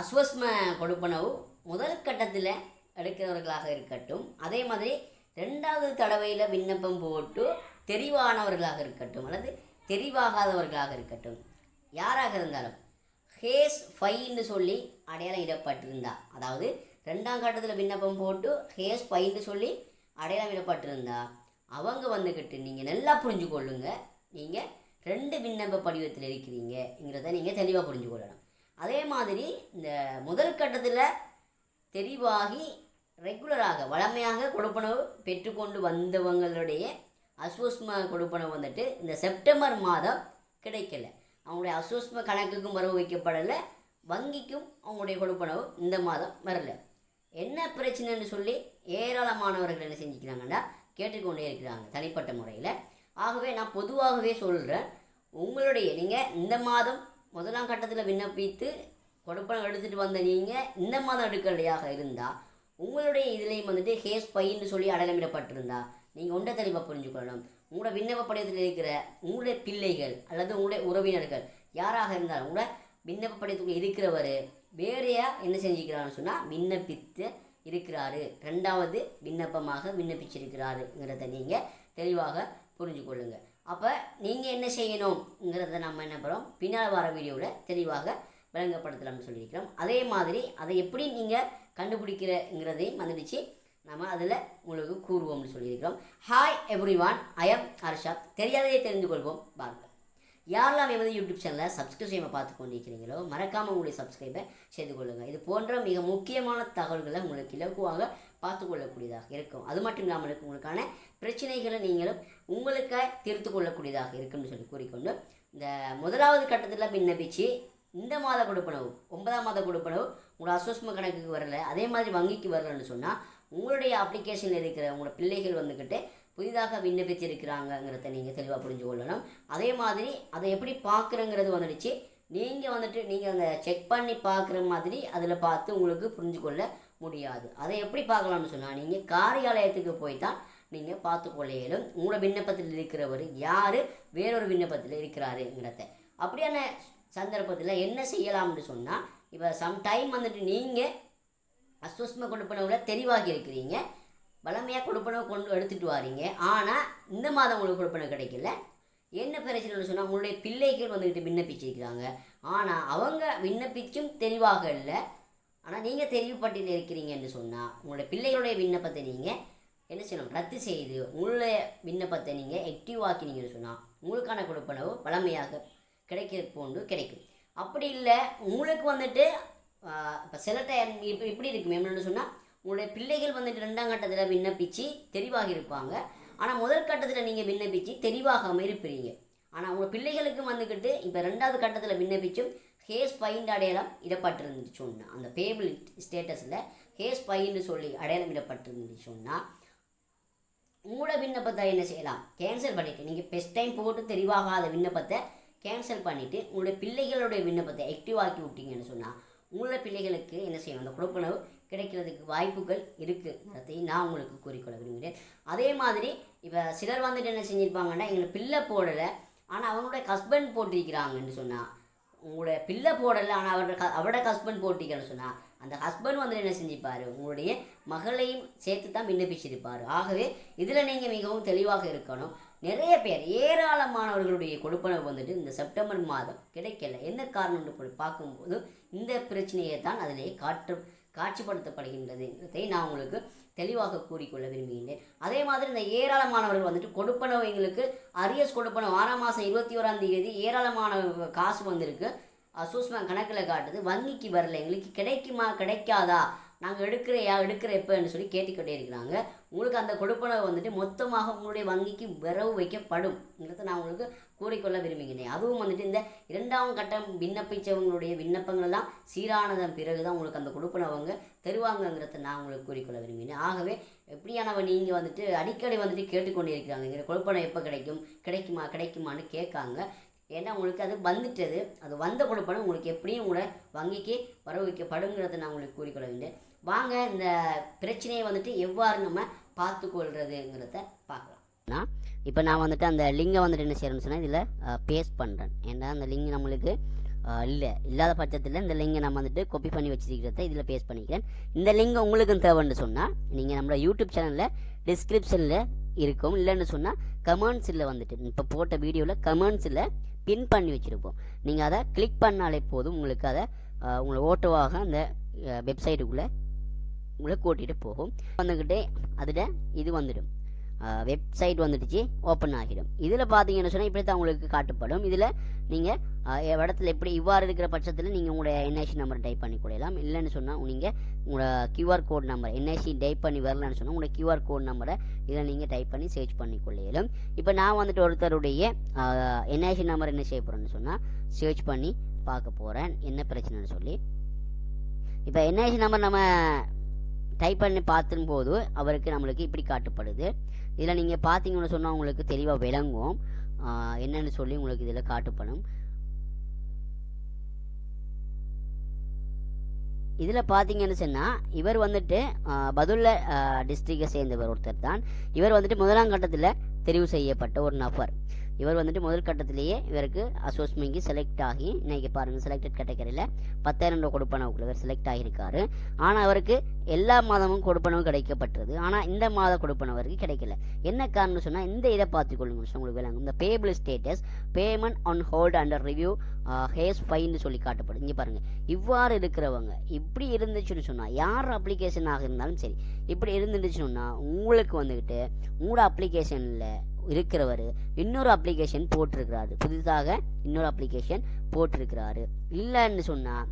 அஸ்வஸ்ம கொடுப்பனவு முதல் கட்டத்தில் எடுக்கிறவர்களாக இருக்கட்டும். அதே மாதிரி ரெண்டாவது தடவையில் விண்ணப்பம் போட்டு தெரிவானவர்களாக இருக்கட்டும். அல்லது தெரிவாகாதவர்களாக இருக்கட்டும். யாராக இருந்தாலும் ஹேஸ் ஃபைன்னு சொல்லி அடையாளம் இடப்பட்டிருந்தா அதாவது ரெண்டாம் கட்டத்தில் விண்ணப்பம் போட்டு ஹேஸ் ஃபைன்னு சொல்லி அடையாளம் இடப்பட்டிருந்தா அவங்க வந்துக்கிட்டு நீங்கள் நல்லா புரிஞ்சு கொள்ளுங்க நீங்கள் ரெண்டு விண்ணப்ப படிவத்தில் இருக்கிறீங்கிறத நீங்கள் தெளிவாக புரிஞ்சு கொள்ளணும் அதே மாதிரி இந்த முதல் கட்டத்தில் தெளிவாகி ரெகுலராக வளமையாக கொடுப்பனவு பெற்றுக்கொண்டு வந்தவங்களுடைய அஸ்வஸ்ம கொடுப்பனவு வந்துட்டு இந்த செப்டம்பர் மாதம் கிடைக்கல. அவங்களுடைய அஸ்வஸ்ம கணக்குக்கும் வரவு வைக்கப்படலை. வங்கிக்கும் அவங்களுடைய கொடுப்பனவு இந்த மாதம் வரல. என்ன பிரச்சனைன்னு சொல்லி ஏராளமானவர்கள் என்ன செஞ்சுக்கிறாங்கன்னா கேட்டுக்கொண்டே இருக்கிறாங்க தனிப்பட்ட முறையில். ஆகவே நான் பொதுவாகவே சொல்கிறேன் உங்களுடைய நீங்கள் இந்த மாதம் முதலாம் கட்டத்தில் விண்ணப்பித்து கொடுப்பனம் எடுத்துகிட்டு வந்த நீங்கள் இந்த மாதம் எடுக்கலையாக இருந்தால் உங்களுடைய இதுலேயும் வந்துட்டு ஹேஸ் பைன்னு சொல்லி அடையாளமிடப்பட்டிருந்தா நீங்கள் ஒன்றை தெளிவாக புரிஞ்சுக்கொள்ளணும். உங்களோட விண்ணப்ப படிவத்தில் இருக்கிற உங்களுடைய பிள்ளைகள் அல்லது உங்களுடைய உறவினர்கள் யாராக இருந்தாலும் உங்களோட விண்ணப்ப படிவத்துக்குள்ள இருக்கிறவர் வேறையாக என்ன செஞ்சுக்கிறான்னு சொன்னால் விண்ணப்பித்து இருக்கிறாரு. ரெண்டாவது விண்ணப்பமாக விண்ணப்பிச்சிருக்கிறாருங்கிறத நீங்கள் தெளிவாக புரிஞ்சு கொள்ளுங்கள் அப்போ நீங்கள் என்ன செய்யணுங்கிறத நம்ம என்ன பண்ணுறோம் பின்னால் வர வீடியோவில் தெளிவாக விளங்கப்படுத்தலாம்னு சொல்லியிருக்கிறோம். அதே மாதிரி அதை எப்படி நீங்கள் கண்டுபிடிக்கிறங்கிறதையும் வந்துடுச்சு நம்ம அதில் உங்களுக்கு கூறுவோம்னு சொல்லியிருக்கிறோம். Hi everyone I am Harsha தெரியாததை தெரிந்து கொள்வோம். பாருங்கள் யாரெல்லாம் வந்து யூடியூப் சேனலை சப்ஸ்கிரைப் செய்யாமல் பார்த்து கொண்டிருக்கிறீங்களோ மறக்காமல் உங்களுடைய சப்ஸ்கிரைபை செய்து கொள்ளுங்கள் இது போன்ற மிக முக்கியமான தகவல்களை உங்களுக்கு இலகுவாக பார்த்து கொள்ளக்கூடியதாக இருக்கும். அது மட்டும் இல்லாமல் இருக்கு உங்களுக்கான பிரச்சனைகளை நீங்களும் உங்களுக்காக தீர்த்து கொள்ளக்கூடியதாக இருக்கும்னு சொல்லி கூறிக்கொண்டு இந்த முதலாவது கட்டத்தில் விண்ணப்பிச்சு இந்த மாத கொடுப்பனவு ஒன்பதாம் மாத கொடுப்பனவு உங்களோட அசோஸ்ம கணக்குக்கு வரல அதே மாதிரி வங்கிக்கு வரலன்னு சொன்னால் உங்களுடைய அப்ளிகேஷனில் இருக்கிற உங்களோட பிள்ளைகள் வந்துக்கிட்டு புதிதாக விண்ணப்பித்திருக்கிறாங்கங்கிறத நீங்கள் தெளிவாக புரிஞ்சு கொள்ளணும். அதே மாதிரி அதை எப்படி பார்க்குறங்கிறது வந்துடுச்சு. நீங்கள் வந்துட்டு நீங்கள் அந்த செக் பண்ணி பார்க்குற மாதிரி அதில் பார்த்து உங்களுக்கு புரிஞ்சு கொள்ள முடியாது. அதை எப்படி பார்க்கலாம்னு சொன்னால் நீங்கள் காரியாலயத்துக்கு போய் தான் நீங்கள் பார்த்து கொள்ள இயலும் உங்களோட விண்ணப்பத்தில் இருக்கிறவர் யார் வேறொரு விண்ணப்பத்தில் இருக்கிறாருங்கிறத. அப்படியான சந்தர்ப்பத்தில் என்ன செய்யலாம்னு சொன்னால் இப்போ சம்டைம் வந்துட்டு நீங்கள் அஸ்வஸ்ம கொடுப்பனவில் தெளிவாகி இருக்கிறீங்க. வளமையாக கொடுப்பனவு கொண்டு எடுத்துகிட்டு வாரீங்க. ஆனால் இந்த மாதம் உங்களுக்கு கொடுப்பனவு கிடைக்கல. என்ன பிரச்சனைன்னு சொன்னால் உங்களுடைய பிள்ளைகள் வந்துக்கிட்டு விண்ணப்பிச்சிருக்கிறாங்க. ஆனால் அவங்க விண்ணப்பிச்சும் தெளிவாக இல்லை. ஆனால் நீங்கள் தெளிவுப்பட்டியில் இருக்கிறீங்கன்னு சொன்னால் உங்களுடைய பிள்ளைகளுடைய விண்ணப்பத்தை நீங்கள் என்ன செய்யணும்? ரத்து செய்து உங்களுடைய விண்ணப்பத்தை நீங்கள் ஆக்டிவ் ஆக்கினீங்கன்னு சொன்னால் உங்களுக்கான கொடுப்பனவு வளமையாக கிடைக்க போன்று கிடைக்கும். அப்படி இல்லை உங்களுக்கு வந்துட்டு இப்போ சில டைம் இப்போ இப்படி இருக்கும் என்னென்னு சொன்னால் உங்களுடைய பிள்ளைகள் வந்துட்டு ரெண்டாம் கட்டத்தில் விண்ணப்பித்து தெளிவாக இருப்பாங்க ஆனால் முதல் கட்டத்தில் நீங்கள் விண்ணப்பித்து தெளிவாகாமல் இருப்பீங்க ஆனால் உங்கள் பிள்ளைகளுக்கும் வந்துக்கிட்டு இப்போ ரெண்டாவது கட்டத்தில் விண்ணப்பிச்சும் ஹேஸ் பைண்ட் அடையாளம் இடப்பட்டிருந்துச்சு சொன்னால் அந்த பேபிள் ஸ்டேட்டஸில் ஹேஸ் பைன்னு சொல்லி அடையாளம் இடப்பட்டிருந்துச்சு சொன்னால் உங்களோட விண்ணப்பத்தை என்ன செய்யலாம்? கேன்சல் பண்ணிவிட்டு நீங்கள் பெஸ்ட் டைம் போட்டு தெளிவாகாத விண்ணப்பத்தை கேன்சல் பண்ணிவிட்டு உங்களுடைய பிள்ளைகளுடைய விண்ணப்பத்தை ஆக்டிவ் ஆக்கி விட்டீங்கன்னு சொன்னால் உங்களோட பிள்ளைகளுக்கு என்ன செய்யணும்? அந்த கொடுப்பனவு கிடைக்கிறதுக்கு வாய்ப்புகள் இருக்குங்கிறதை நான் உங்களுக்கு கூறிக்கொள்ள விரும்புகிறேன். அதே மாதிரி இப்போ சிலர் வந்துட்டு என்ன செஞ்சுருப்பாங்கன்னா எங்களை பிள்ளை போடலை ஆனால் அவங்களோட ஹஸ்பண்ட் போட்டிருக்கிறாங்கன்னு சொன்னால் உங்களுடைய பிள்ளை போடலை ஆனால் அவரோட க அவரோட ஹஸ்பண்ட் போட்டிருக்கன்னு சொன்னால் அந்த ஹஸ்பண்ட் வந்துட்டு என்ன செஞ்சுப்பார் உங்களுடைய மகளையும் சேர்த்து தான் விண்ணப்பிச்சிருப்பார். ஆகவே இதில் நீங்கள் மிகவும் தெளிவாக இருக்கணும். நிறைய பேர் ஏராளமானவர்களுடைய கொடுப்பனவு வந்துட்டு இந்த செப்டம்பர் மாதம் கிடைக்கல. என்ன காரணம்னு பார்க்கும்போது இந்த பிரச்சனையை தான் அதிலே காற்று காட்சிப்படுத்தப்படுகின்றது. என்பதை நான் உங்களுக்கு தெளிவாக கூறிக்கொள்ள விரும்புகின்றேன். அதே மாதிரி இந்த ஏராளமானவர்கள் வந்துட்டு கொடுப்பனவு எங்களுக்கு அரியஸ் கொடுப்பனவு ஆறாம் மாதம் இருபத்தி ஓராம் தேதி ஏராளமான காசு வந்திருக்கு. சூஸ்மா கணக்கில் காட்டுது. வங்கிக்கு வரல. எங்களுக்கு கிடைக்குமா? கிடைக்காதா? நாங்கள் எடுக்கிறையா எடுக்கிற எப்போன்னு சொல்லி கேட்டுக்கொண்டே இருக்கிறாங்க. உங்களுக்கு அந்த கொடுப்பனவு வந்துட்டு மொத்தமாக உங்களுடைய வங்கிக்கு விரவு வைக்கப்படும்ங்கிறத நான் உங்களுக்கு கூறிக்கொள்ள விரும்புகிறேன். அதுவும் வந்துட்டு இந்த இரண்டாம் கட்டம் விண்ணப்பித்தவங்களுடைய விண்ணப்பங்களெல்லாம் சீரானதன் பிறகு தான் உங்களுக்கு அந்த கொடுப்பனவங்க தருவாங்கங்கிறத நான் உங்களுக்கு கூறிக்கொள்ள விரும்புகிறேன். ஆகவே எப்படியானவ நீங்கள் வந்துட்டு அடிக்கடி வந்துட்டு கேட்டுக்கொண்டே இருக்கிறாங்க. எங்களுக்கு கொடுப்பனை எப்போ கிடைக்கும் கிடைக்குமா கிடைக்குமான்னு கேட்காங்க. ஏன்னா உங்களுக்கு அது வந்துட்டது. அது வந்த கொடுப்பனும் உங்களுக்கு எப்படியும் உங்களோட வங்கிக்கு வர வைக்கப்படுங்கிறத நான் உங்களுக்கு கூறிக்கொள்ள வேண்டேன் வாங்க இந்த பிரச்சனையை வந்துட்டு எவ்வாறு நம்ம பார்த்துக்கொள்றதுங்கிறத பார்க்கலாம். இப்போ நான் வந்துட்டு அந்த லிங்கை வந்துட்டு என்ன செய்கிறேன்னு சொன்னால் இதில் பேஸ்ட் பண்ணுறேன் ஏன்னா அந்த லிங்க் நம்மளுக்கு இல்லை இல்லாத பட்சத்தில் இந்த லிங்கை நம்ம வந்துட்டு காப்பி பண்ணி வச்சிருக்கிறத இதில் பேஸ்ட் பண்ணிக்கிறேன். இந்த லிங்க் உங்களுக்கும் தேவைன்னு சொன்னால் நீங்கள் நம்மளோட யூடியூப் சேனலில் டிஸ்கிரிப்ஷனில் இருக்கும். இல்லைன்னு சொன்னால் கமெண்ட்ஸில் வந்துட்டு இப்போ போட்ட வீடியோவில் கமெண்ட்ஸில் பின் பண்ணி வச்சுருப்போம். நீங்கள் அதை கிளிக் பண்ணாலே போதும் உங்களுக்கு அதை உங்களை ஓட்டோவாக அந்த வெப்சைட்டுக்குள்ளே உங்களை கூட்டிகிட்டு போகும். வந்துக்கிட்டே அதில் இது வந்துடும். வெப்சைட் வந்துடுச்சு ஓப்பன் ஆகிடும். இதில் பார்த்தீங்கன்னு சொன்னால் இப்படி தான் உங்களுக்கு காட்டப்படும். இதில் நீங்கள் இடத்துல எப்படி இவ்வாறு இருக்கிற பட்சத்தில் நீங்கள் உங்களுடைய என்ஐசி நம்பர் டைப் பண்ணி கொள்ளலாம். இல்லைன்னு சொன்னால் நீங்கள் உங்களோட QR code number NIC type பண்ணி வரலன்னு சொன்னால் உங்களோட கியூஆர் கோட் நம்பரை இதில் நீங்கள் டைப் பண்ணி சர்ச் பண்ணி கொள்ளையிலும் இப்போ நான் வந்துட்டு ஒருத்தருடைய என்ஐசி நம்பர் என்ன செய்ய போகிறேன்னு சொன்னால் சர்ச் பண்ணி பார்க்க போகிறேன் என்ன பிரச்சனைன்னு சொல்லி. இப்போ என்ஐசி நம்பர் நம்ம டைப் பண்ணி பார்த்தும் போது அவருக்கு நம்மளுக்கு இப்படி காட்டப்படுது. இதில் நீங்கள் பார்த்தீங்கன்னு சொன்னால் உங்களுக்கு தெளிவாக விளங்கும். என்னென்னு என்னன்னு சொல்லி உங்களுக்கு இதில் காட்டுப்படும். இதில் பார்த்தீங்கன்னு சொன்னால் இவர் வந்துட்டு பதுல்ல டிஸ்ட்ரிக்டை சேர்ந்தவர் ஒருத்தர் தான் இவர் வந்துட்டு முதலாம் கட்டத்தில் தெரிவு செய்யப்பட்ட ஒரு நபர். இவர் வந்துட்டு முதல் கட்டத்திலேயே இவருக்கு அசோஸ்மிங்கி செலக்ட் ஆகி இன்னைக்கு பாருங்கள் செலக்டட் கேட்டகரியில் பத்தாயிரம் ரூபா கொடுப்பனவுக்குள்ள இவர் செலக்ட் ஆகியிருக்காரு. ஆனால் அவருக்கு எல்லா மாதமும் கொடுப்பனவு கிடைக்கப்பட்டது. ஆனால் இந்த மாத கொடுப்பனவருக்கு கிடைக்கல. என்ன காரணம் சொன்னால் இந்த இதை பார்த்துக்கொள்ளுங்க உங்களுக்கு விளங்கும். இந்த payable status payment on hold under review has ஃபைன்னு சொல்லி காட்டப்படும். இங்கே பாருங்கள் இவ்வாறு இருக்கிறவங்க இப்படி இருந்துச்சுன்னு சொன்னால் யார் அப்ளிகேஷனாக இருந்தாலும் சரி இப்படி இருந்துச்சுன்னு சொன்னால் உங்களுக்கு வந்துக்கிட்டு உங்களோட அப்ளிகேஷனில் இருக்கிறவர் இன்னொரு அப்ளிகேஷன் போட்டிருக்கிறாரு. புதிதாக இன்னொரு அப்ளிகேஷன் போட்டிருக்கிறாரு. இல்லைன்னு சொன்னால்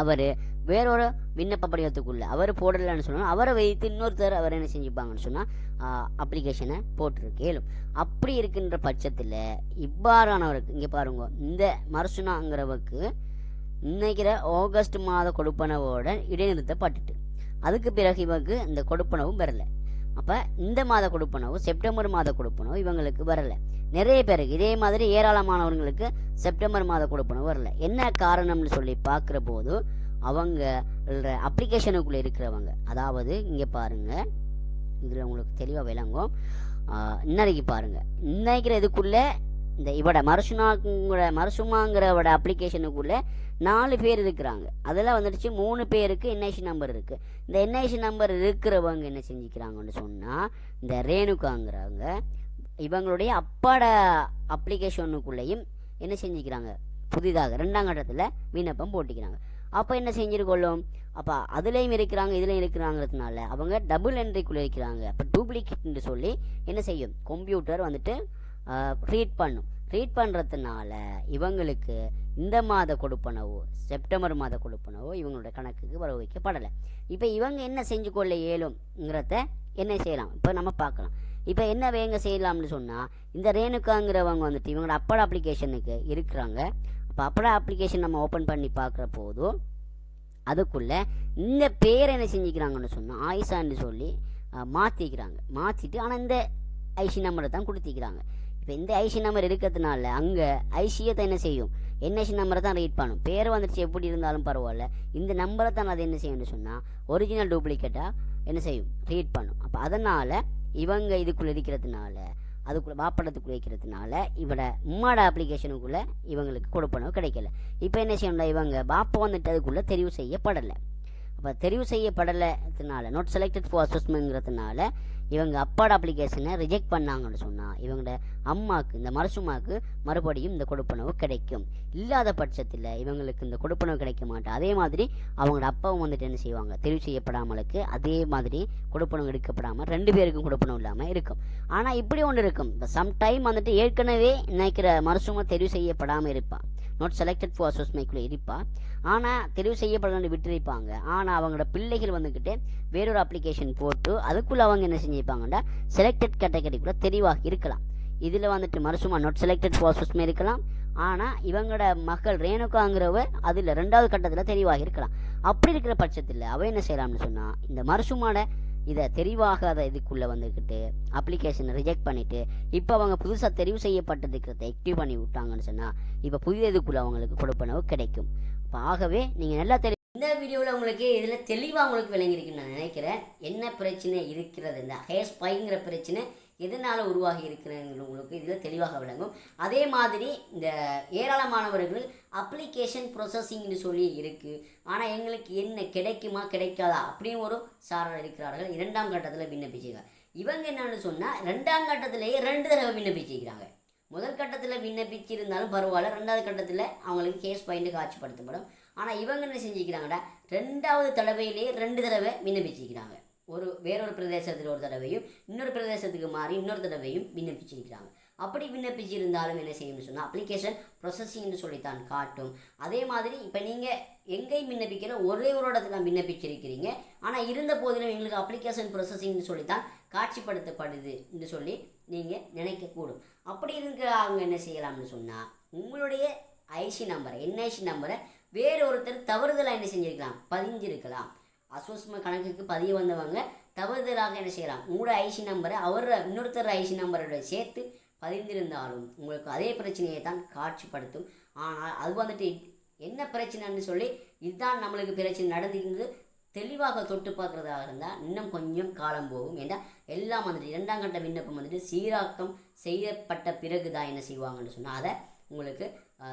அவர் வேறொரு விண்ணப்ப படிவத்துக்குள்ள அவர் போடலைன்னு சொன்னால் அவரை வைத்து இன்னொருத்தர் அவர் என்ன செஞ்சுப்பாங்கன்னு சொன்னால் அப்ளிகேஷனை போட்டிருக்கேலும் அப்படி இருக்கின்ற பட்சத்தில் இவ்வாறானவருக்கு இங்கே பாருங்க இந்த மரசுனாங்கிறவருக்கு இன்னைக்கிற ஆகஸ்ட் மாத கொடுப்பனவோட இடைநிறுத்தப்பட்டுட்டு அதுக்கு பிறகு இவருக்கு இந்த கொடுப்பனவும் பெறலை அப்போ இந்த மாத கொடுப்பனவு செப்டம்பர் மாத கொடுப்பனவு இவங்களுக்கு வரல. நிறைய பேருக்கு இதே மாதிரி ஏராளமானவர்களுக்கு செப்டம்பர் மாத கொடுப்பனவு வரல. என்ன காரணம்னு சொல்லி பார்க்குற போது அவங்க அப்ளிகேஷனுக்குள்ளே இருக்கிறவங்க அதாவது இங்கே பாருங்க இதில் உங்களுக்கு தெளிவாக விளங்கும். இன்னைக்கு பாருங்கள் இன்னைக்கிற இதுக்குள்ளே இந்த இவட மருசுனாங்கிற மருசுமாங்கிறவோட அப்ளிகேஷனுக்குள்ளே நாலு பேர் இருக்கிறாங்க. அதில் வந்துடுச்சு. மூணு பேருக்கு என்ஐசி நம்பர் இருக்குது இந்த என்ஐசி நம்பர் இருக்கிறவங்க என்ன செஞ்சுக்கிறாங்கன்னு சொன்னால் இந்த ரேணுகாங்கிறவங்க இவங்களுடைய அப்பாட அப்ளிகேஷனுக்குள்ளேயும் என்ன செஞ்சுக்கிறாங்க? புதிதாக ரெண்டாம் கட்டத்தில் விண்ணப்பம் போட்டிக்கிறாங்க. அப்போ என்ன செஞ்சிருக்கொள்ளும் அப்போ அதுலேயும் இருக்கிறாங்க இதுலேயும் இருக்கிறாங்கிறதுனால அவங்க டபுள் என்ட்ரிக்குள்ளே இருக்கிறாங்க. அப்போ டூப்ளிகேட்னு சொல்லி என்ன செய்யும்? கம்ப்யூட்டர் வந்துட்டு ரீட் பண்ணும். ரீட் பண்ணுறதுனால இவங்களுக்கு இந்த மாத கொடுப்பனவோ செப்டம்பர் மாத கொடுப்பனவோ இவங்களோட கணக்குக்கு வர வைக்கப்படலை. இப்போ இவங்க என்ன செஞ்சு கொள்ள இயலும்ங்கிறத என்ன செய்யலாம்? இப்போ நம்ம பார்க்கலாம். இப்போ என்ன வேங்க செய்யலாம்னு சொன்னால் இந்த ரேணுக்காங்கிறவங்க வந்துட்டு இவங்களோட அப்பட அப்ளிகேஷனுக்கு இருக்கிறாங்க. அப்போ அப்பட அப்ளிகேஷன் நம்ம ஓப்பன் பண்ணி பார்க்குற போதும் அதுக்குள்ளே இந்த பேர் என்ன செஞ்சுக்கிறாங்கன்னு சொன்னால் ஆயிஷான்னு சொல்லி மாற்றிக்கிறாங்க மாற்றிட்டு ஆனால் இந்த ஐசி நம்பரை தான் கொடுத்திக்கிறாங்க. இப்போ இந்த ஐசி நம்பர் இருக்கிறதுனால அங்கே ஐசியத்தை என்ன செய்யும்? என்ஐசி நம்பரை தான் ரீட் பண்ணும். பேர் வந்துடுச்சு எப்படி இருந்தாலும் பரவாயில்ல. இந்த நம்பரை தான் அது என்ன செய்யும்னு சொன்னால் ஒரிஜினல் டூப்ளிகேட்டாக என்ன செய்யும்? ரீட் பண்ணும். அப்போ அதனால் இவங்க இதுக்குள்ளே இருக்கிறதுனால அதுக்குள்ளே வாப்படத்துக்குள்ளே இருக்கிறதுனால இவட உம்மாட அப்ளிகேஷனுக்குள்ளே இவங்களுக்கு கொடுப்பனவு கிடைக்கல. இப்போ என்ன செய்யணும்னா இவங்க பாப்பா வந்துட்டு அதுக்குள்ளே தெரிவு செய்யப்படலை. அப்போ தெரிவு செய்யப்படலைனால நாட் செலக்டட் ஃபார் அசஸ்மெண்ட்ங்கிறதுனால இவங்க அப்பாட அப்ளிகேஷனை ரிஜெக்ட் பண்ணாங்கன்னு சொன்னால் இவங்களோட அம்மாவுக்கு இந்த மரசுமாவுக்கு மறுபடியும் இந்த கொடுப்பனவு கிடைக்கும். இல்லாத பட்சத்தில் இவங்களுக்கு இந்த கொடுப்பனவு கிடைக்க மாட்டேன். அதே மாதிரி அவங்களோட அப்பாவும் வந்துட்டு என்ன செய்வாங்க? தெரிவு செய்யப்படாமலுக்கு அதே மாதிரி கொடுப்பனவு எடுக்கப்படாமல் ரெண்டு பேருக்கும் கொடுப்பனவு இல்லாமல் இருக்கும். ஆனால் இப்படி ஒன்று இருக்கும். இப்போ சம்டைம் வந்துட்டு ஏற்கனவே நினைக்கிற மரசுமா தெரிவு செய்யப்படாமல் இருப்பான் நாட் செலக்டட் ஃபார் அசஸ்மைக்குள்ளே இருப்பா. ஆனால் தெரிவு செய்யப்பட விட்டுருப்பாங்க. ஆனால் அவங்களோட பிள்ளைகள் வந்துக்கிட்டு வேறொரு அப்ளிகேஷன் போட்டு அதுக்குள்ளே அவங்க என்ன செஞ்சுருப்பாங்கன்னா செலக்டட் கேட்டகரிக்குள்ளே தெரிவாக இருக்கலாம். இதில் வந்துட்டு மறுசுமா நாட் செலக்டட் ஃபார் அசஸ்மே இருக்கலாம். ஆனால் இவங்களோட மக்கள் ரேணுகாங்கிறவ அதில் ரெண்டாவது கட்டத்தில் தெரிவாக இருக்கலாம். அப்படி இருக்கிற பட்சத்தில் அவ என்ன செய்யலாம்னு சொன்னால் இந்த மறுசுமான இதை தெரிவாகாத இதுக்குள்ளே வந்துக்கிட்டு அப்ளிகேஷனை ரிஜெக்ட் பண்ணிவிட்டு இப்போ அவங்க புதுசாக தெரிவு செய்யப்பட்டதுக்கிறத ஆக்டிவ் பண்ணி விட்டாங்கன்னு சொன்னால் இப்போ புதிய இதுக்குள்ளே அவங்களுக்கு கொடுப்பனவு கிடைக்கும். அப்போ ஆகவே நீங்கள் நல்லா தெரி இந்த வீடியோவில் உங்களுக்கு இதில் தெளிவாக உங்களுக்கு விளங்கியிருக்குன்னு நான் நினைக்கிறேன். என்ன பிரச்சனை இருக்கிறது? இந்த ஹேர் ஸ்பைங்கிற பிரச்சனை எதனால் உருவாகி இருக்கிறது உங்களுக்கு இதில் தெளிவாக விளங்கும். அதே மாதிரி இந்த ஏராளமானவர்கள் அப்ளிகேஷன் ப்ரொசஸிங்னு சொல்லி இருக்குது ஆனால் எங்களுக்கு என்ன கிடைக்குமா கிடைக்காதா அப்படின்னு ஒரு சாரர் இருக்கிறார்கள். இரண்டாம் கட்டத்தில் விண்ணப்பிச்சிருக்காங்க. இவங்க என்னன்னு சொன்னால் ரெண்டாம் கட்டத்திலேயே ரெண்டு தடவை விண்ணப்பிச்சிருக்கிறாங்க. முதல் கட்டத்தில் விண்ணப்பிச்சிருந்தாலும் பரவாயில்ல. ரெண்டாவது கட்டத்தில் அவங்களுக்கு கேஸ் பாயிண்ட்டு காட்சிப்படுத்தப்படும். ஆனால் இவங்க என்ன செஞ்சுக்கிறாங்கடா ரெண்டாவது தடவையிலேயே ரெண்டு தடவை விண்ணப்பிச்சிருக்கிறாங்க. ஒரு வேறொரு பிரதேசத்தில் ஒரு தடவையும் இன்னொரு பிரதேசத்துக்கு மாறி இன்னொரு தடவையும் விண்ணப்பிச்சிருக்கிறாங்க. அப்படி விண்ணப்பிச்சிருந்தாலும் என்ன செய்யும்னு சொன்னால் அப்ளிகேஷன் ப்ரொசஸிங்னு சொல்லித்தான் காட்டும். அதே மாதிரி இப்போ நீங்கள் எங்கேயும் விண்ணப்பிக்கிற ஒரே ஒரு இடத்துல விண்ணப்பிச்சிருக்கிறீங்க. ஆனால் இருந்த போதிலும் எங்களுக்கு அப்ளிகேஷன் ப்ரொசஸிங்னு சொல்லித்தான் காட்சிப்படுத்தப்படுது என்று சொல்லி நீங்கள் நினைக்கக்கூடும். அப்படி இருக்கிற அவங்க என்ன செய்யலாம்னு சொன்னால் உங்களுடைய ஐசி நம்பரை என்ஐசி நம்பரை வேறு ஒருத்தர் தவறுதலாக என்ன செஞ்சிருக்கலாம்? பதிஞ்சிருக்கலாம். அசோஸ்ம கணக்குக்கு பதிய வந்தவங்க தவறுதலாக என்ன செய்யலாம்? உங்களோட ஐசி நம்பரை அவர் இன்னொருத்தர் ஐசி நம்பரோட சேர்த்து பதிந்திருந்தாலும் உங்களுக்கு அதே பிரச்சனையை தான் காட்சிப்படுத்தும். ஆனால் அது வந்துட்டு என்ன பிரச்சனைன்னு சொல்லி இதுதான் நம்மளுக்கு பிரச்சனை நடந்துக்கிறது தெளிவாக தொட்டு பார்க்குறதாக இருந்தால் இன்னும் கொஞ்சம் காலம் போகும். ஏன்னா எல்லாம் வந்துட்டு இரண்டாம் கட்ட விண்ணப்பம் வந்துட்டு சீராக்கம் செய்யப்பட்ட பிறகு தான் என்ன செய்வாங்கன்னு சொன்னால் அதை உங்களுக்கு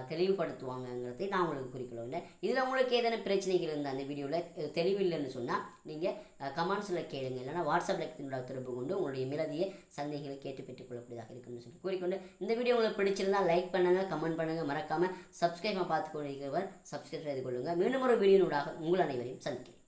தெளிவுபடுத்துவாங்கங்கிறதை நான் உங்களுக்கு குறிக்கொள்ள இதில் உங்களுக்கு ஏதேனும் பிரச்சனைகள் இருந்தால் அந்த வீடியோவில் தெளிவில்லைன்னு சொன்னால் நீங்கள் கமெண்ட்ஸில் கேளுங்க. இல்லைனா வாட்ஸ்அப்பில் என்னோட தொடர்பு கொண்டு உங்களுடைய மிலதிய சந்தேகங்களை கேட்டு பெற்றுக்கொள்ளக்கூடியதாக இருக்கும்னு சொல்லி கூறிக்கொண்டு இந்த வீடியோ உங்களுக்கு பிடிச்சிருந்தா லைக் பண்ணுங்கள் கமெண்ட் பண்ணுங்கள் மறக்காமல் சப்ஸ்கிரைபாக பார்த்து கொண்டிருக்கிறவர் சப்ஸ்கிரைப் செய்து கொள்ளுங்கள் மீண்டும் ஒரு வீடியோனூடாக உங்கள் அனைவரையும் சந்திக்கிறேன்.